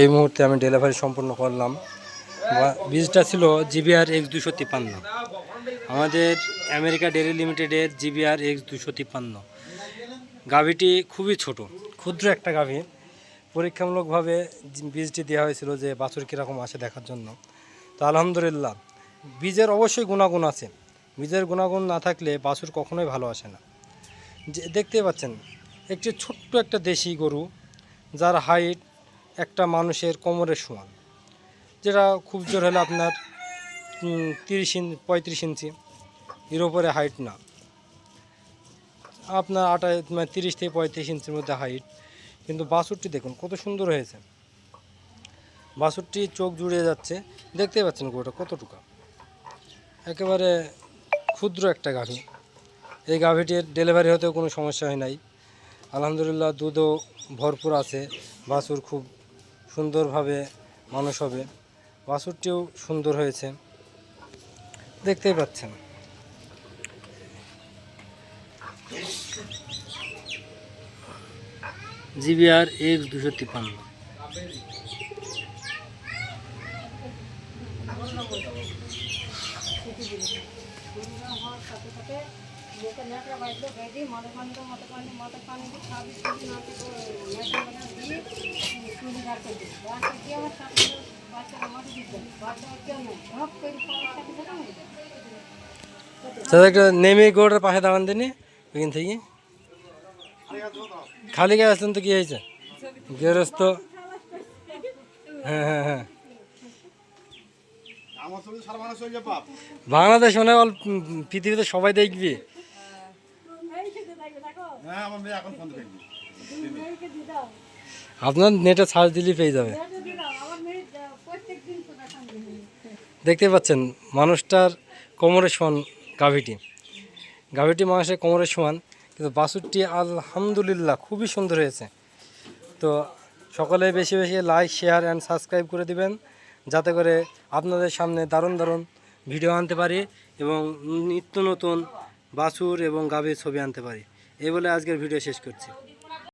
এই মুহূর্তে আমি ডেলিভারি সম্পূর্ণ করলাম। বীজটা ছিল জিবিআর এক্স দুশো তিপ্পান্ন। আমাদের আমেরিকা ডেয়ারি লিমিটেডের জিবিআর এক্স দুশো তিপ্পান্ন। গাভীটি খুবই ছোট, ক্ষুদ্র একটা গাভী। পরীক্ষামূলকভাবে বীজটি দেওয়া হয়েছিল যে বাছুর কীরকম আসে দেখার জন্য। তো আলহামদুলিল্লাহ, বীজের অবশ্যই গুণাগুণ আছে। বীজের গুণাগুণ না থাকলে বাছুর কখনোই ভালো আসে না। যে দেখতেই পাচ্ছেন, একটি ছোট্ট একটা দেশি গরু, যার হাইট একটা মানুষের কোমরের সমান, যেটা খুব জোর হলে আপনার তিরিশ ইঞ্চি পঁয়ত্রিশ ইঞ্চি, এর ওপরে হাইট না। আপনার আটাই মানে তিরিশ থেকে পঁয়ত্রিশ ইঞ্চির মধ্যে হাইট কিন্তু বাছুরটি দেখুন, কত সুন্দর হয়েছে। বাছুরটি চোখ জুড়িয়ে যাচ্ছে দেখতেই পাচ্ছেন গরুটা কতটুকু। একেবারে ক্ষুদ্র একটা গাভী। এই গাভীটির ডেলিভারি হতেও কোনো সমস্যা হয় নাই। আলহামদুলিল্লাহ দুধও ভরপুর আছে, বাছুর খুব সুন্দরভাবে মানুষ হবে। বাছুরটিও সুন্দর হয়েছে। দেখতেই পাচ্ছেন। জিবিআর এক্স দুশো তিপ্পান্ন। একটা নেমে গোড়ের পাশে দাঁড়ান দিনি ওইখান থেকে। খালি গায়ে আসতেন তো কি হয়েছে? গেরস্ত। হ্যাঁ হ্যাঁ হ্যাঁ। বাংলাদেশ মানে পৃথিবীতে সবাই দেখবি। হ্যাঁ আমার মেয়ে এখন ফোন দেখবি। আপনার নেটে সার্চ দিলেই পেয়ে যাবে। দেখতে পাচ্ছেন, মানুষটার কোমরের সমান গাভীটি। গাভীটি মানুষের কোমরের সমান, কিন্তু বাছুরটি আলহামদুলিল্লাহ খুবই সুন্দর হয়েছে। তো সকলে বেশি বেশি লাইক শেয়ার অ্যান্ড সাবস্ক্রাইব করে দিবেন, যাতে করে আপনাদের সামনে দারুণ দারুণ ভিডিও আনতে পারি এবং নিত্য নতুন বাছুর এবং গাভীর ছবি আনতে পারি। এই বলে আজকের ভিডিও শেষ করছি।